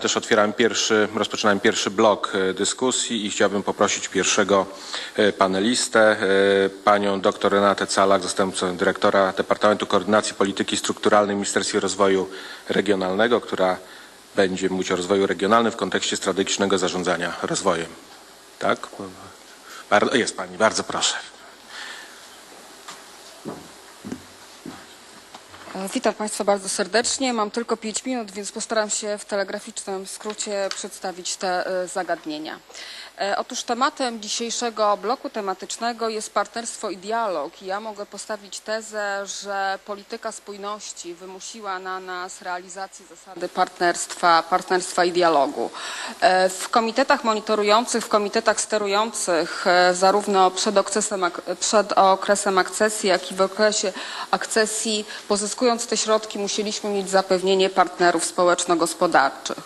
Też otwieram pierwszy, rozpoczynałem pierwszy blok e, dyskusji i chciałbym poprosić pierwszego e, panelistę, e, panią dr Renatę Calak, zastępcę dyrektora Departamentu Koordynacji Polityki Strukturalnej w Ministerstwie Rozwoju Regionalnego, która będzie mówić o rozwoju regionalnym w kontekście strategicznego zarządzania rozwojem. Tak? Jest pani, bardzo proszę. Witam Państwa bardzo serdecznie. Mam tylko 5 minut, więc postaram się w telegraficznym skrócie przedstawić te e, zagadnienia. E, Otóż tematem dzisiejszego bloku tematycznego jest partnerstwo i dialog. Ja mogę postawić tezę, że polityka spójności wymusiła na nas realizację zasady partnerstwa, partnerstwa i dialogu. E, W komitetach monitorujących, w komitetach sterujących e, zarówno przed okresem, przed okresem akcesji, jak i w okresie akcesji, pozyskując te środki, musieliśmy mieć zapewnienie partnerów społeczno-gospodarczych.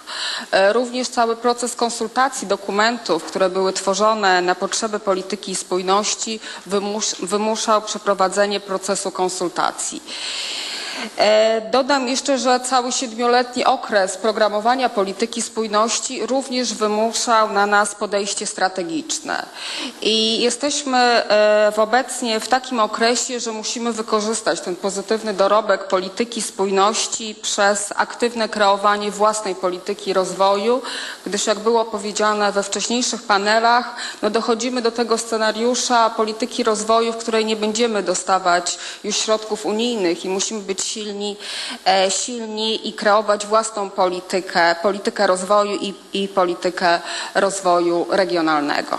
Również cały proces konsultacji dokumentów, które były tworzone na potrzeby polityki spójności, wymus, wymuszał przeprowadzenie procesu konsultacji. E, Dodam jeszcze, że cały siedmioletni okres programowania polityki spójności również wymuszał na nas podejście strategiczne. I jesteśmy e, obecnie w takim okresie, że musimy wykorzystać ten pozytywny dorobek polityki spójności przez aktywne kreowanie własnej polityki rozwoju, gdyż jak było powiedziane we wcześniejszych panelach, no dochodzimy do tego scenariusza polityki rozwoju, w której nie będziemy dostawać już środków unijnych i musimy być silni, e, silni i kreować własną politykę, politykę rozwoju i, i politykę rozwoju regionalnego.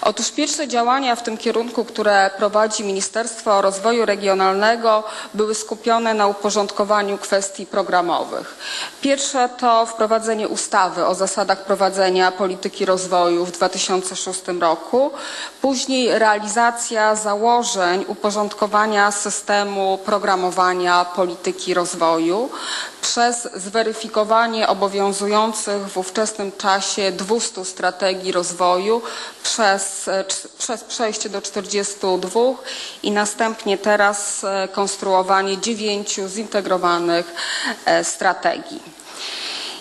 Otóż pierwsze działania w tym kierunku, które prowadzi Ministerstwo Rozwoju Regionalnego, były skupione na uporządkowaniu kwestii programowych. Pierwsze to wprowadzenie ustawy o zasadach prowadzenia polityki rozwoju w 2006 roku, później realizacja założeń uporządkowania systemu programowania polityki rozwoju przez zweryfikowanie obowiązujących w ówczesnym czasie 200 strategii rozwoju przez, e, przez przejście do 42 i następnie teraz e, konstruowanie dziewięciu zintegrowanych e, strategii.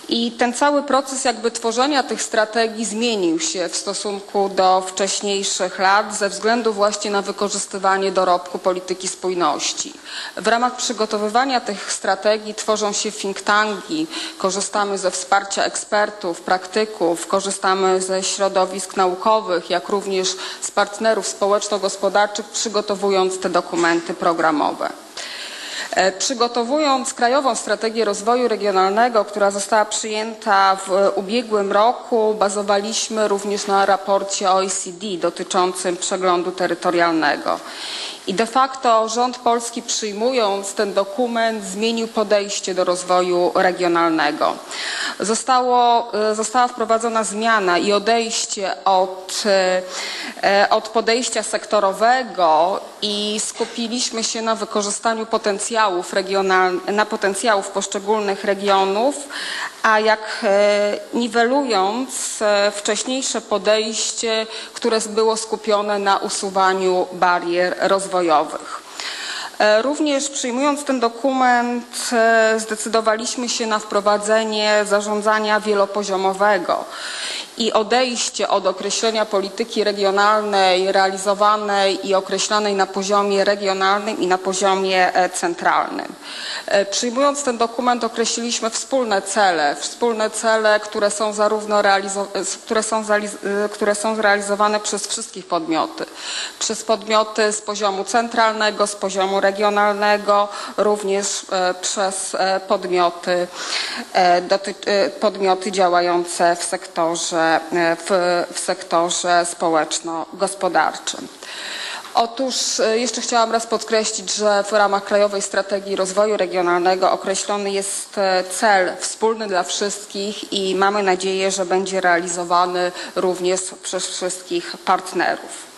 I ten cały proces jakby tworzenia tych strategii zmienił się w stosunku do wcześniejszych lat ze względu właśnie na wykorzystywanie dorobku polityki spójności. W ramach przygotowywania tych strategii tworzą się think tanki, korzystamy ze wsparcia ekspertów, praktyków, korzystamy ze środowisk naukowych, jak również z partnerów społeczno-gospodarczych, przygotowując te dokumenty programowe. E, Przygotowując Krajową Strategię Rozwoju Regionalnego, która została przyjęta w ubiegłym roku, bazowaliśmy również na raporcie OECD dotyczącym przeglądu terytorialnego. I de facto rząd polski przyjmując ten dokument zmienił podejście do rozwoju regionalnego. Zostało, e, została wprowadzona zmiana i odejście od, e, od podejścia sektorowego i skupiliśmy się na wykorzystaniu potencjałów na potencjałów poszczególnych regionów, a jak e, niwelując e, wcześniejsze podejście, które było skupione na usuwaniu barier rozwojowych. E, Również przyjmując ten dokument e, zdecydowaliśmy się na wprowadzenie zarządzania wielopoziomowego i odejście od określenia polityki regionalnej realizowanej i określanej na poziomie regionalnym i na poziomie e, centralnym. Przyjmując ten dokument określiliśmy wspólne cele, wspólne cele, które są zarówno które są, które są zrealizowane przez wszystkich podmioty, przez podmioty z poziomu centralnego, z poziomu regionalnego, również e, przez e, podmioty, e, podmioty działające w sektorze, w, w sektorze społeczno-gospodarczym. Otóż jeszcze chciałam raz podkreślić, że w ramach Krajowej Strategii Rozwoju Regionalnego określony jest cel wspólny dla wszystkich i mamy nadzieję, że będzie realizowany również przez wszystkich partnerów.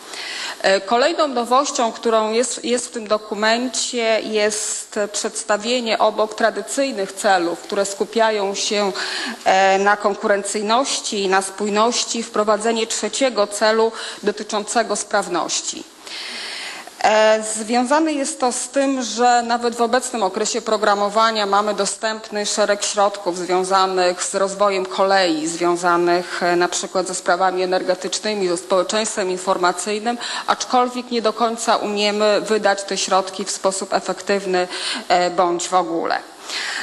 E, Kolejną nowością, którą jest, jest w tym dokumencie, jest przedstawienie obok tradycyjnych celów, które skupiają się e, na konkurencyjności i na spójności, wprowadzenie trzeciego celu dotyczącego sprawności. E, Związane jest to z tym, że nawet w obecnym okresie programowania mamy dostępny szereg środków związanych z rozwojem kolei, związanych e, na przykład ze sprawami energetycznymi, ze społeczeństwem informacyjnym, aczkolwiek nie do końca umiemy wydać te środki w sposób efektywny e, bądź w ogóle.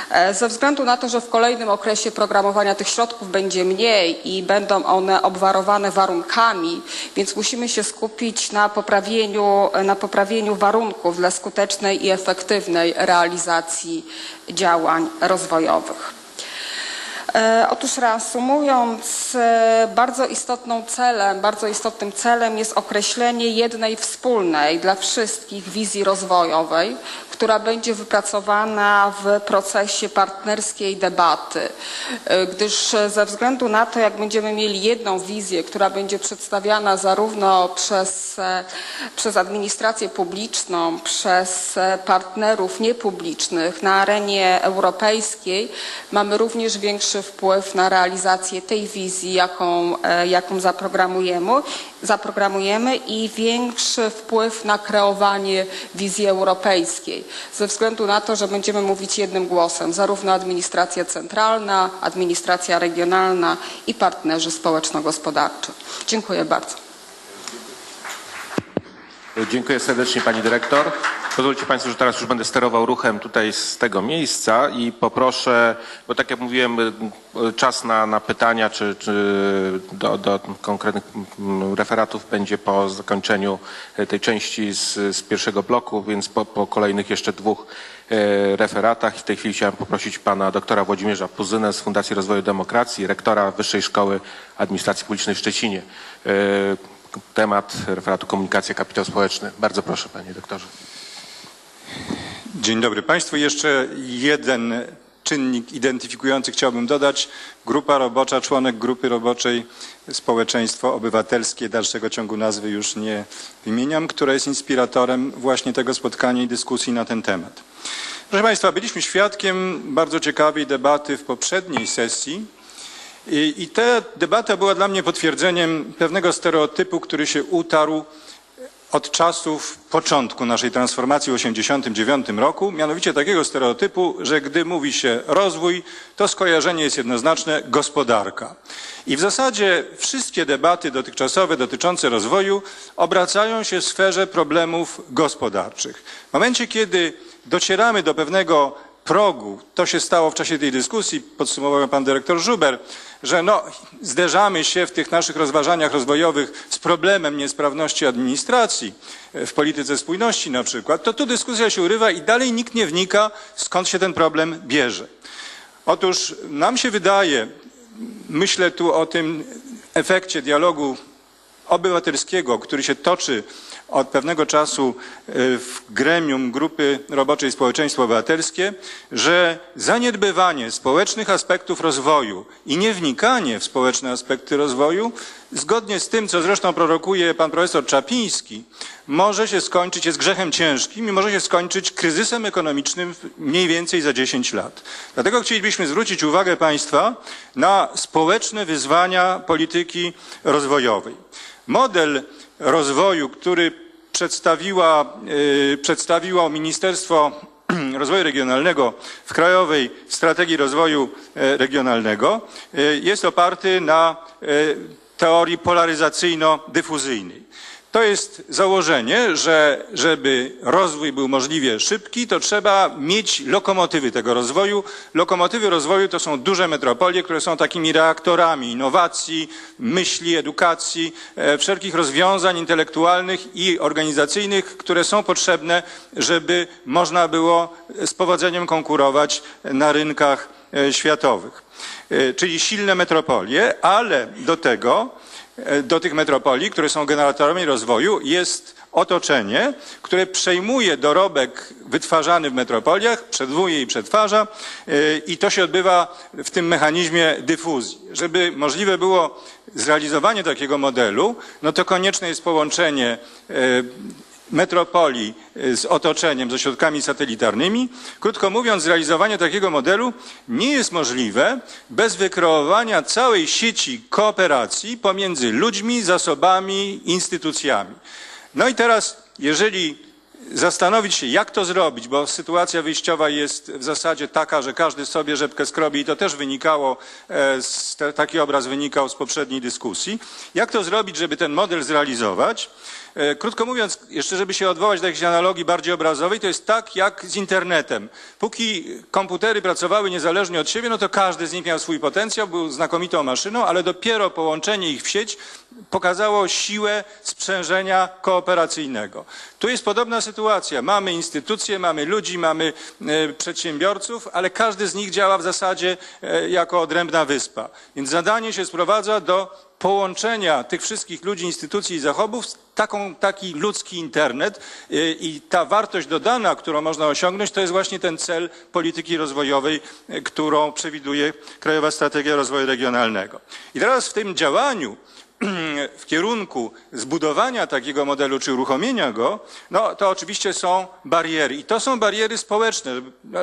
E, Ze względu na to, że w kolejnym okresie programowania tych środków będzie mniej i będą one obwarowane warunkami, więc musimy się skupić na poprawieniu, na poprawieniu warunków dla skutecznej i efektywnej realizacji działań rozwojowych. E, Otóż reasumując, e, bardzo istotną celem, bardzo istotnym celem jest określenie jednej wspólnej dla wszystkich wizji rozwojowej, która będzie wypracowana w procesie partnerskiej debaty, E, gdyż ze względu na to, jak będziemy mieli jedną wizję, która będzie przedstawiana zarówno przez, przez administrację publiczną, przez partnerów niepublicznych na arenie europejskiej, mamy również większy wpływ na realizację tej wizji, jaką, e, jaką zaprogramujemy, zaprogramujemy i większy wpływ na kreowanie wizji europejskiej, ze względu na to, że będziemy mówić jednym głosem, zarówno administracja centralna, administracja regionalna i partnerzy społeczno-gospodarczy. Dziękuję bardzo. Dziękuję serdecznie pani dyrektor. Pozwólcie Państwo, że teraz już będę sterował ruchem tutaj z tego miejsca i poproszę, bo tak jak mówiłem, czas na, na pytania czy, czy do, do konkretnych mm, referatów będzie po zakończeniu tej części z, z pierwszego bloku, więc po, po kolejnych jeszcze dwóch y, referatach. W tej chwili chciałem poprosić pana doktora Włodzimierza Puzynę z Fundacji Rozwoju Demokracji, rektora Wyższej Szkoły Administracji Publicznej w Szczecinie. Temat referatu komunikacja, kapitał społeczny. Bardzo proszę panie doktorze. Dzień dobry Państwu. Jeszcze jeden czynnik identyfikujący chciałbym dodać. Grupa robocza, członek grupy roboczej Społeczeństwo Obywatelskie, dalszego ciągu nazwy już nie wymieniam, która jest inspiratorem właśnie tego spotkania i dyskusji na ten temat. Proszę Państwa, byliśmy świadkiem bardzo ciekawej debaty w poprzedniej sesji i, i ta debata była dla mnie potwierdzeniem pewnego stereotypu, który się utarł od czasów początku naszej transformacji w 1989 roku, mianowicie takiego stereotypu, że gdy mówi się rozwój, to skojarzenie jest jednoznaczne gospodarka. I w zasadzie wszystkie debaty dotychczasowe dotyczące rozwoju obracają się w sferze problemów gospodarczych. W momencie, kiedy docieramy do pewnego progu, to się stało w czasie tej dyskusji, podsumował pan dyrektor Żuber, że no, zderzamy się w tych naszych rozważaniach rozwojowych z problemem niesprawności administracji e, w polityce spójności na przykład, to tu dyskusja się urywa i dalej nikt nie wnika, skąd się ten problem bierze. Otóż nam się wydaje, myślę tu o tym efekcie dialogu obywatelskiego, który się toczy od pewnego czasu e, w gremium grupy roboczej Społeczeństwo Obywatelskie, że zaniedbywanie społecznych aspektów rozwoju i niewnikanie w społeczne aspekty rozwoju, zgodnie z tym, co zresztą prorokuje pan profesor Czapiński, może się skończyć, jest grzechem ciężkim i może się skończyć kryzysem ekonomicznym mniej więcej za 10 lat. Dlatego chcielibyśmy zwrócić uwagę państwa na społeczne wyzwania polityki rozwojowej. Model rozwoju, który przedstawiła, yy, przedstawiło Ministerstwo Rozwoju Regionalnego w Krajowej Strategii Rozwoju e, Regionalnego, yy, jest oparty na yy, teorii polaryzacyjno-dyfuzyjnej. To jest założenie, że żeby rozwój był możliwie szybki, to trzeba mieć lokomotywy tego rozwoju. Lokomotywy rozwoju to są duże metropolie, które są takimi reaktorami innowacji, myśli, edukacji, e, wszelkich rozwiązań intelektualnych i organizacyjnych, które są potrzebne, żeby można było z powodzeniem konkurować na rynkach e, światowych. E, Czyli silne metropolie, ale do tego do tych metropolii, które są generatorami rozwoju, jest otoczenie, które przejmuje dorobek wytwarzany w metropoliach, przedwuje i przetwarza e, i to się odbywa w tym mechanizmie dyfuzji. Żeby możliwe było zrealizowanie takiego modelu, no to konieczne jest połączenie e, metropolii y, z otoczeniem, ze środkami satelitarnymi. Krótko mówiąc, zrealizowanie takiego modelu nie jest możliwe bez wykreowania całej sieci kooperacji pomiędzy ludźmi, zasobami, instytucjami. No i teraz jeżeli zastanowić się, jak to zrobić, bo sytuacja wyjściowa jest w zasadzie taka, że każdy sobie rzepkę skrobi i to też wynikało, e, z, taki obraz wynikał z poprzedniej dyskusji. Jak to zrobić, żeby ten model zrealizować? E, Krótko mówiąc, jeszcze żeby się odwołać do jakiejś analogii bardziej obrazowej, to jest tak jak z internetem. Póki komputery pracowały niezależnie od siebie, no to każdy z nich miał swój potencjał, był znakomitą maszyną, ale dopiero połączenie ich w sieć pokazało siłę sprzężenia kooperacyjnego. Tu jest podobna sytuacja. Mamy instytucje, mamy ludzi, mamy e, przedsiębiorców, ale każdy z nich działa w zasadzie e, jako odrębna wyspa. Więc zadanie się sprowadza do połączenia tych wszystkich ludzi, instytucji i zachowów w taką, taki ludzki internet y, i ta wartość dodana, którą można osiągnąć, to jest właśnie ten cel polityki rozwojowej, y, którą przewiduje Krajowa Strategia Rozwoju Regionalnego. I teraz w tym działaniu w kierunku zbudowania takiego modelu czy uruchomienia go, no to oczywiście są bariery. I to są bariery społeczne,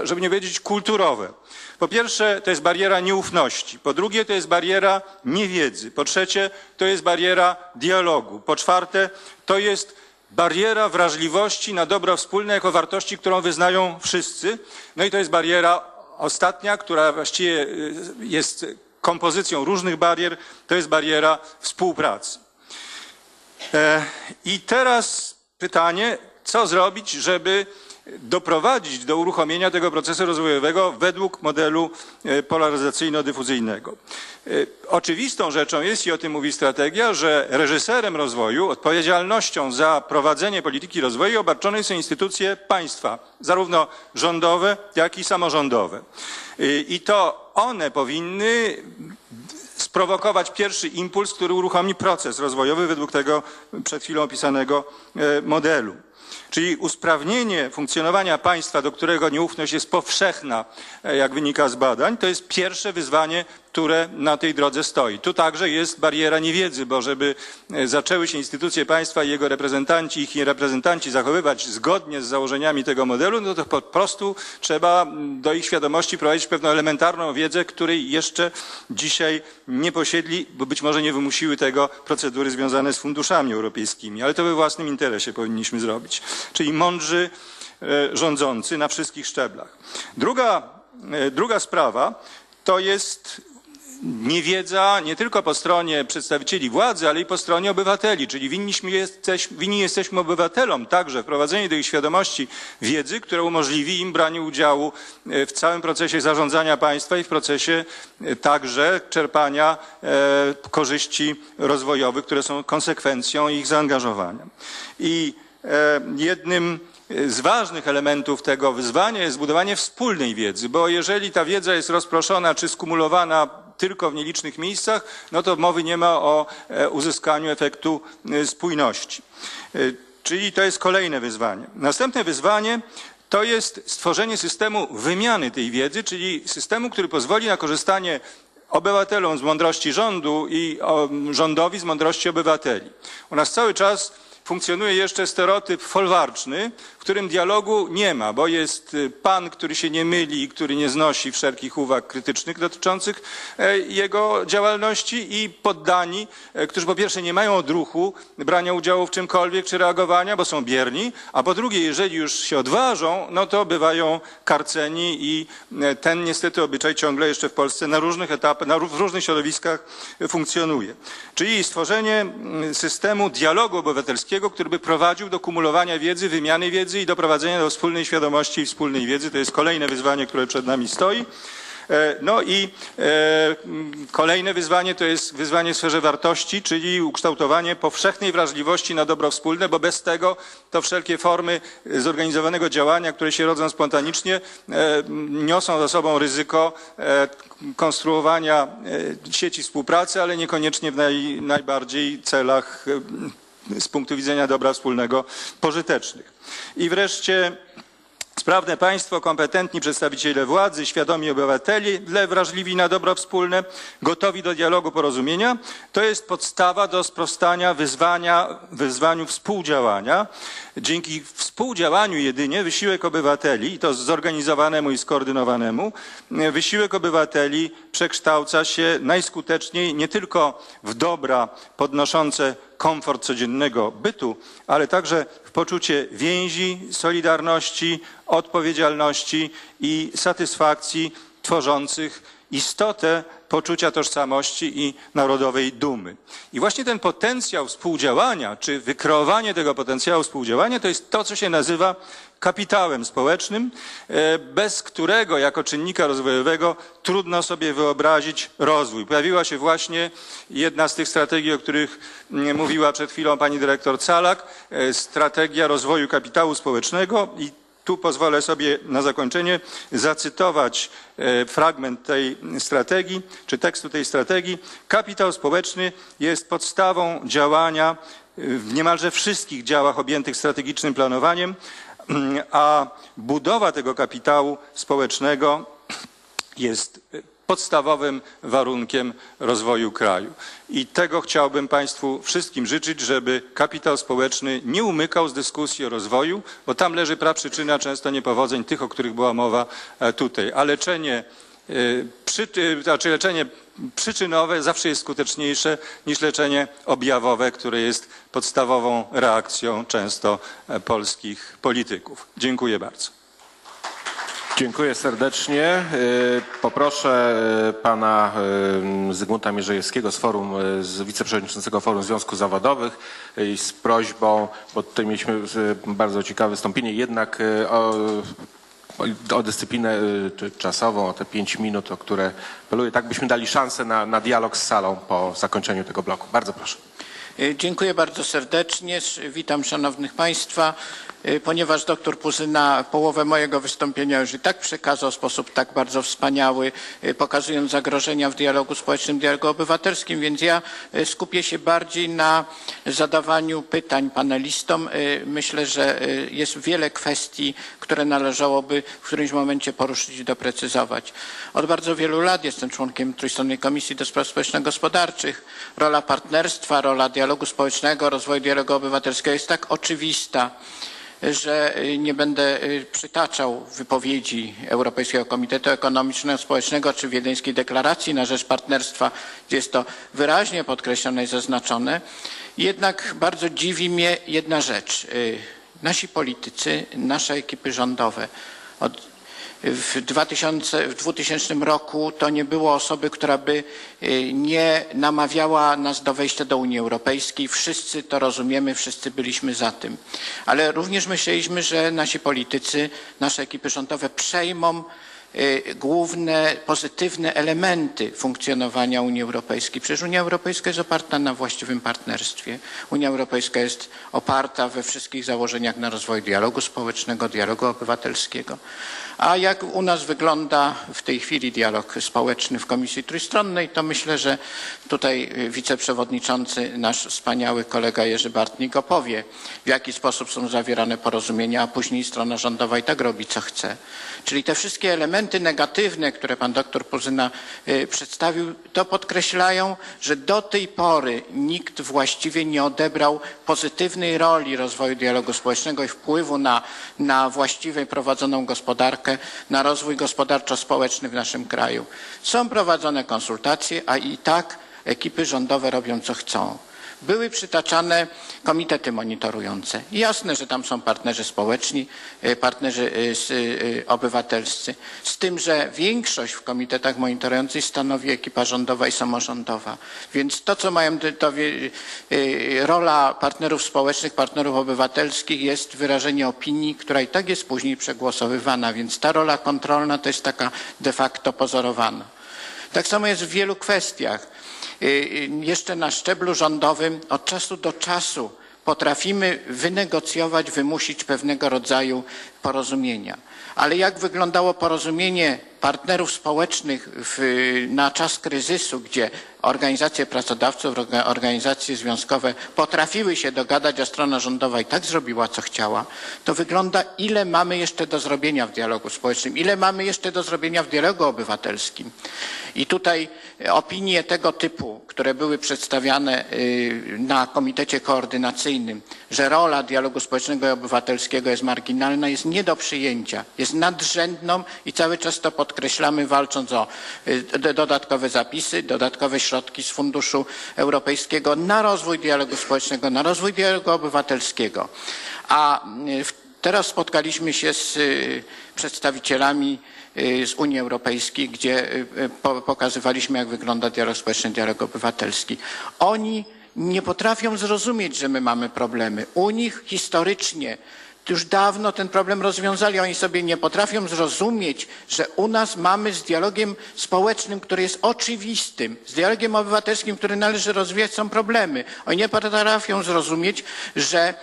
żeby- nie powiedzieć kulturowe. Po pierwsze, to jest bariera nieufności. Po drugie, to jest bariera niewiedzy. Po trzecie, to jest bariera dialogu. Po czwarte, to jest bariera wrażliwości na dobro wspólne jako wartości, którą wyznają wszyscy. No i to jest bariera ostatnia, która właściwie y, jest kompozycją różnych barier, to jest bariera współpracy. E, I teraz pytanie, co zrobić, żeby doprowadzić do uruchomienia tego procesu rozwojowego według modelu e, polaryzacyjno-dyfuzyjnego. E, Oczywistą rzeczą jest, i o tym mówi strategia, że reżyserem rozwoju, odpowiedzialnością za prowadzenie polityki rozwoju obarczone są instytucje państwa, zarówno rządowe, jak i samorządowe. I to one powinny sprowokować pierwszy impuls, który uruchomi proces rozwojowy według tego przed chwilą opisanego e, modelu. Czyli usprawnienie funkcjonowania państwa, do którego nieufność jest powszechna, e, jak wynika z badań, to jest pierwsze wyzwanie, które na tej drodze stoi. Tu także jest bariera niewiedzy, bo żeby e, zaczęły się instytucje państwa i jego reprezentanci, ich reprezentanci zachowywać zgodnie z założeniami tego modelu, no to po prostu trzeba do ich świadomości prowadzić pewną elementarną wiedzę, której jeszcze dzisiaj nie posiedli, bo być może nie wymusiły tego procedury związane z funduszami europejskimi, ale to we własnym interesie powinniśmy zrobić. Czyli mądrzy e, rządzący na wszystkich szczeblach. Druga, e, druga sprawa to jest niewiedza nie tylko po stronie przedstawicieli władzy, ale i po stronie obywateli, czyli winniśmy jesteś, winni jesteśmy obywatelom także wprowadzenie do ich świadomości wiedzy, która umożliwi im branie udziału e, w całym procesie zarządzania państwa i w procesie e, także czerpania e, korzyści rozwojowych, które są konsekwencją ich zaangażowania. I jednym z ważnych elementów tego wyzwania jest zbudowanie wspólnej wiedzy, bo jeżeli ta wiedza jest rozproszona czy skumulowana tylko w nielicznych miejscach, no to mowy nie ma o e, uzyskaniu efektu e, spójności. E, Czyli to jest kolejne wyzwanie. Następne wyzwanie to jest stworzenie systemu wymiany tej wiedzy, czyli systemu, który pozwoli na korzystanie obywatelom z mądrości rządu i rządowi z mądrości obywateli. U nas cały czas funkcjonuje jeszcze stereotyp folwarczny, w którym dialogu nie ma, bo jest y, pan, który się nie myli i który nie znosi wszelkich uwag krytycznych dotyczących e, jego działalności i poddani, e, którzy po pierwsze nie mają odruchu brania udziału w czymkolwiek czy reagowania, bo są bierni, a po drugie, jeżeli już się odważą, no to bywają karceni i e, ten niestety obyczaj ciągle jeszcze w Polsce na różnych etapach, na, w różnych środowiskach funkcjonuje. Czyli stworzenie mm, systemu dialogu obywatelskiego, który by prowadził do kumulowania wiedzy, wymiany wiedzy i doprowadzenia do wspólnej świadomości i wspólnej wiedzy. To jest kolejne wyzwanie, które przed nami stoi. E, No i e, kolejne wyzwanie to jest wyzwanie w sferze wartości, czyli ukształtowanie powszechnej wrażliwości na dobro wspólne, bo bez tego to wszelkie formy zorganizowanego działania, które się rodzą spontanicznie, e, niosą za sobą ryzyko konstruowania sieci współpracy, ale niekoniecznie w naj, najbardziej celach z punktu widzenia dobra wspólnego pożytecznych. I wreszcie Sprawne państwo, kompetentni przedstawiciele władzy, świadomi obywateli, wrażliwi na dobro wspólne, gotowi do dialogu porozumienia, to jest podstawa do sprostania wyzwania, wyzwaniu współdziałania. Dzięki współdziałaniu jedynie wysiłek obywateli, i to zorganizowanemu i skoordynowanemu, wysiłek obywateli przekształca się najskuteczniej nie tylko w dobra podnoszące komfort codziennego bytu, ale także w poczucie więzi, solidarności, odpowiedzialności i satysfakcji tworzących istotę poczucia tożsamości i narodowej dumy. I właśnie ten potencjał współdziałania, czy wykreowanie tego potencjału współdziałania, to jest to, co się nazywa kapitałem społecznym, e, bez którego jako czynnika rozwojowego trudno sobie wyobrazić rozwój. Pojawiła się właśnie jedna z tych strategii, o których mm, mówiła przed chwilą pani dyrektor Calak, e, strategia rozwoju kapitału społecznego i tu pozwolę sobie na zakończenie zacytować e, fragment tej strategii, czy tekstu tej strategii. Kapitał społeczny jest podstawą działania e, w niemalże wszystkich działach objętych strategicznym planowaniem, a budowa tego kapitału społecznego jest podstawowym warunkiem rozwoju kraju. I tego chciałbym Państwu wszystkim życzyć, żeby kapitał społeczny nie umykał z dyskusji o rozwoju, bo tam leży praprzyczyna często niepowodzeń tych, o których była mowa e, tutaj. A leczenie, e, przy, e, znaczy leczenie przyczynowe zawsze jest skuteczniejsze niż leczenie objawowe, które jest podstawową reakcją często polskich polityków. Dziękuję bardzo. Dziękuję serdecznie. Y, Poproszę y, pana y, Zygmunta Mierzejewskiego z forum, z wiceprzewodniczącego Forum Związków Zawodowych z prośbą, bo tutaj mieliśmy bardzo ciekawe wystąpienie, jednak o, o dyscyplinę czasową, o te pięć minut, o które apeluję. Tak byśmy dali szansę na, na dialog z salą po zakończeniu tego bloku. Bardzo proszę. Dziękuję bardzo serdecznie. Witam szanownych państwa. E, Ponieważ doktor Puzyna połowę mojego wystąpienia już i tak przekazał w sposób tak bardzo wspaniały, e, pokazując zagrożenia w dialogu społecznym, dialogu obywatelskim, więc ja e, skupię się bardziej na zadawaniu pytań panelistom. Myślę, że jest wiele kwestii, które należałoby w którymś momencie poruszyć i doprecyzować. Od bardzo wielu lat jestem członkiem Trójstronnej Komisji do Spraw Społeczno-Gospodarczych. Rola partnerstwa, rola dialogu społecznego, rozwoju dialogu obywatelskiego jest tak oczywista, że y, nie będę y, przytaczał wypowiedzi Europejskiego Komitetu Ekonomicznego Społecznego czy Wiedeńskiej Deklaracji na rzecz partnerstwa, gdzie jest to wyraźnie podkreślone i zaznaczone. Jednak bardzo dziwi mnie jedna rzecz. Y, Nasi politycy, nasze ekipy rządowe od w 2000, w 2000 roku to nie było osoby, która by y, nie namawiała nas do wejścia do Unii Europejskiej. Wszyscy to rozumiemy, wszyscy byliśmy za tym. Ale również myśleliśmy, że nasi politycy, nasze ekipy rządowe przejmą główne pozytywne elementy funkcjonowania Unii Europejskiej. Przecież Unia Europejska jest oparta na właściwym partnerstwie. Unia Europejska jest oparta we wszystkich założeniach na rozwój dialogu społecznego, dialogu obywatelskiego. A jak u nas wygląda w tej chwili dialog społeczny w Komisji Trójstronnej, to myślę, że tutaj y, wiceprzewodniczący, nasz wspaniały kolega Jerzy Bartnik opowie, w jaki sposób są zawierane porozumienia, a później strona rządowa i tak robi, co chce. Czyli te wszystkie elementy negatywne, które pan doktor Puzyna y, przedstawił, to podkreślają, że do tej pory nikt właściwie nie odebrał pozytywnej roli rozwoju dialogu społecznego i wpływu na, na właściwie prowadzoną gospodarkę, na rozwój gospodarczo-społeczny w naszym kraju. Są prowadzone konsultacje, a i tak ekipy rządowe robią co chcą. Były przytaczane komitety monitorujące. Jasne, że tam są partnerzy społeczni, y, partnerzy s- y, obywatelscy. Z tym, że większość w komitetach monitorujących stanowi ekipa rządowa i samorządowa. Więc to, co mają, to, rola partnerów społecznych, partnerów obywatelskich jest wyrażenie opinii, która i tak jest później przegłosowywana. Więc ta rola kontrolna to jest taka de facto pozorowana. Tak samo jest w wielu kwestiach. Y, y, Jeszcze na szczeblu rządowym od czasu do czasu potrafimy wynegocjować, wymusić pewnego rodzaju porozumienia. Ale jak wyglądało porozumienie partnerów społecznych w, na czas kryzysu, gdzie organizacje pracodawców, orga- organizacje związkowe potrafiły się dogadać, a strona rządowa i tak zrobiła, co chciała, to wygląda, ile mamy jeszcze do zrobienia w dialogu społecznym, ile mamy jeszcze do zrobienia w dialogu obywatelskim. I tutaj opinie tego typu, które były przedstawiane y, na komitecie koordynacyjnym, że rola dialogu społecznego i obywatelskiego jest marginalna, jest nie do przyjęcia, jest nadrzędną i cały czas to podkreślam. podkreślamy, walcząc o y, dodatkowe zapisy, dodatkowe środki z Funduszu Europejskiego na rozwój dialogu społecznego, na rozwój dialogu obywatelskiego. A y, teraz spotkaliśmy się z y, przedstawicielami z Unii Europejskiej, gdzie po- pokazywaliśmy, jak wygląda dialog społeczny, dialog obywatelski. Oni nie potrafią zrozumieć, że my mamy problemy. U nich historycznie już dawno ten problem rozwiązali. Oni sobie nie potrafią zrozumieć, że u nas mamy z dialogiem społecznym, który jest oczywistym, z dialogiem obywatelskim, który należy rozwijać, są problemy. Oni nie potrafią zrozumieć, że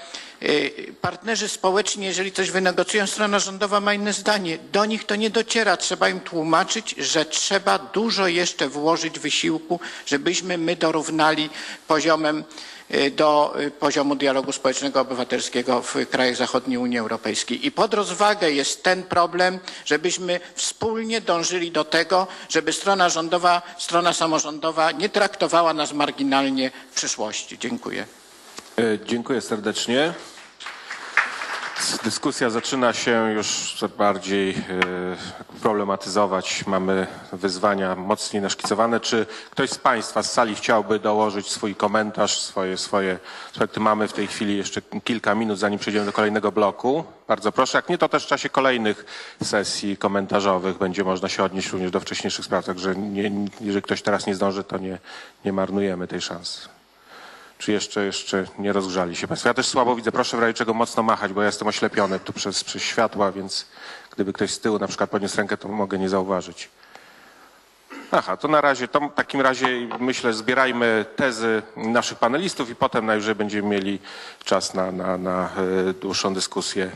partnerzy społeczni, jeżeli coś wynegocjują, strona rządowa ma inne zdanie. Do nich to nie dociera. Trzeba im tłumaczyć, że trzeba dużo jeszcze włożyć wysiłku, żebyśmy my dorównali poziomem y, do y, poziomu dialogu społecznego obywatelskiego w krajach zachodniej Unii Europejskiej. I pod rozwagę jest ten problem, żebyśmy wspólnie dążyli do tego, żeby strona rządowa, strona samorządowa nie traktowała nas marginalnie w przyszłości. Dziękuję. E, Dziękuję serdecznie. Dyskusja zaczyna się już bardziej e, problematyzować. Mamy wyzwania mocniej naszkicowane. Czy ktoś z Państwa z sali chciałby dołożyć swój komentarz, swoje, swoje aspekty? Mamy w tej chwili jeszcze kilka minut, zanim przejdziemy do kolejnego bloku. Bardzo proszę. Jak nie, to też w czasie kolejnych sesji komentarzowych będzie można się odnieść również do wcześniejszych spraw. Także nie, jeżeli ktoś teraz nie zdąży, to nie, nie marnujemy tej szansy. Czy jeszcze, jeszcze nie rozgrzali się Państwo? Ja też słabo widzę. Proszę w razie czego mocno machać, bo ja jestem oślepiony tu przez, przez światła, więc gdyby ktoś z tyłu na przykład podniósł rękę, to mogę nie zauważyć. Aha, to na razie, to w takim razie myślę zbierajmy tezy naszych panelistów i potem najwyżej będziemy mieli czas na, na, na e, dłuższą dyskusję